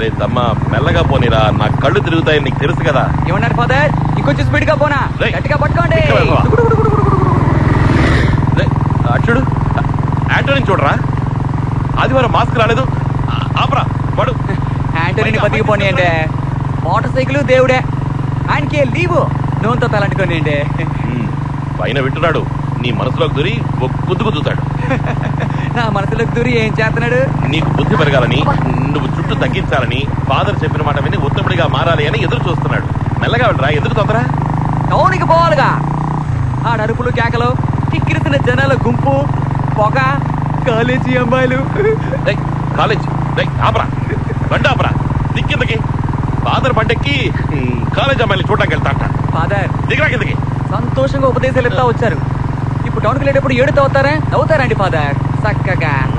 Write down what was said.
రే తమ్మ మెల్లగా పోనీరా. నా కళ్ళు తిరుగుతాయని నీకు తెలుసు కదా. ఏమన్నారు ఫాదర్? ఇంకొంచెం స్పీడ్గా పోనా. గట్టిగా పట్టుకోండి. అచ్చుడు ఆంటోని చూడరా? ఆదివారం మాస్క్ రాలేదు. ఆపరా. వాడు. యాంటోనీని బతికిపోనీయండి. మోటార్ సైకిల్ దేవుడే. ఆయనకి లీవు నూనెతో తలంటుకోనియండి. ఉమ్, పైన వింటున్నాడు. నీ మనసులోకి దూరి ఒక కుద్దుకు చూతాడు నా మనసులోకి దూరి ఏం చేస్తున్నాడు? నీకు బుద్ధి పెరగాలని నువ్వు చుట్టూ తగ్గించాలని ఫాదర్ చెప్పిన మాట విని ఉత్తముడిగా మారాలి అని ఎదురు చూస్తున్నాడు. మెల్లగా వెళ్ళరా ఎందుకు తొందర? టౌన్కి పోవాలిగా. ఆడ అరుపులు కేకలు కిక్కిరిసిన జనాల గుంపు పొగ కాలేజీ అమ్మాయిలు. కాలేజ్ ఆపరా. బండి ఆపరా. దిక్కిందకి ఫాదర్ బండెక్కి కాలేజ్ అమ్మాయిని చూడడానికి వెళ్తాట ఫాదర్. దిగరా కిందకి. సంతోషంగా ఉపదేశాలు ఇస్తా వచ్చారు. ఇప్పుడు టౌన్కి వెళ్ళేటప్పుడు ఏడుతో అవుతారా అవుతారండి ఫాదర్? Takkaga.